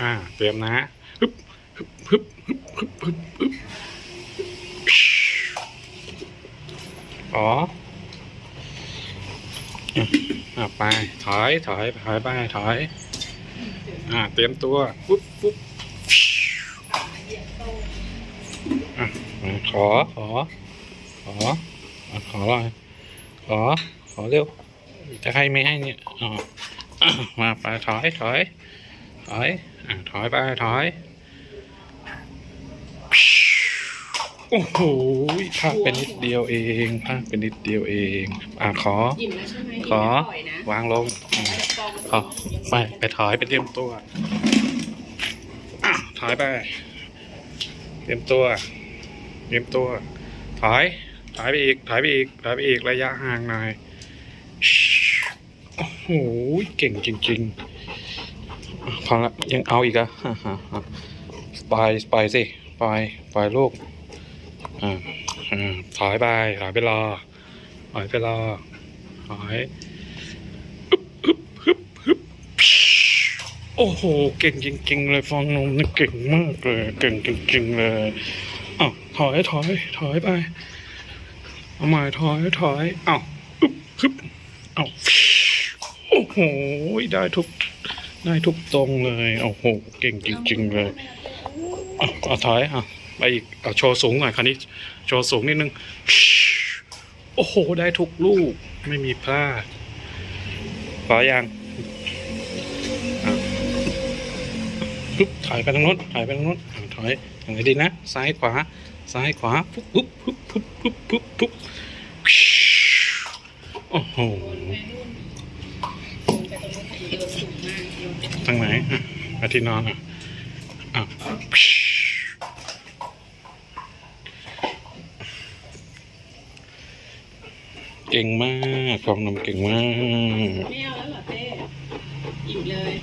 อ่า เตรียมนะฮึบฮึบฮึบฮึบฮึบฮึบฮึบอ๋ออะไป ถอย ถอย ถอยไป ถอย อ่า เตรียมตัว ปุ๊บปุ๊บอะขอ ขอ ขออะขอหน่อยขอ ขอเร็ว จะให้ไม่ให้เนี่ยอ๋อมาไปถอย ถอย ถอยอะถอยไปถอยโอ้โหพลาดเป็นนิดเดียวเองพลาดเป็นนิดเดียวเอง อะขอ อิ่มแล้วใช่ไหมขอปล่อยนะวางลงอะฟองขอไปไปถอยไปเตรียมตัวอะถอยไป เตรียมตัว เตรียมตัว ถอย ถอยไปอีก ถอยไปอีก ถอยไปอีกระยะห่างหน่อย โอ้โห เก่งจริงๆอะ พอละยังเอาอีกอะปล่อยปล่อยสิปล่อยปล่อยลูกอ่าอ่าถอยไปถอยไปรอถอยไปรอถอยโอ้โห เก่งจริงๆเลยฟองนมนี่เก่งมากเลย เก่งจริงๆเลยอ้าวถอยถอยถอยไปเอาใหม่ถอยถอยอ้าวอึ๊บฮึบอ้าวโอ้โห ได้ทุก ได้ทุกตรงเลยโอ้โหเก่งจริง ๆ เลยอ้าเอาถอยอะไปอีกเอาโชว์สูงหน่อยคราวนี้โชว์สูงนิดนึงโอ้โหได้ทุกลูกไม่มีพลาดพอยังปุ๊บถอยไปทางโน้นถอยไปทางโน้นอ่าถอยทางไหนดีนะ ซ้ายขวา ซ้ายขวาปุ๊บปุ๊บปุ๊บปุ๊บปุ๊บปุ๊บปุ๊บโอ้โห ทางไหนอะไปที่นอนอะอะเก่งมากฟองนมเก่งมาก ไม่เอาแล้วเหรอเต้อิ่มเลย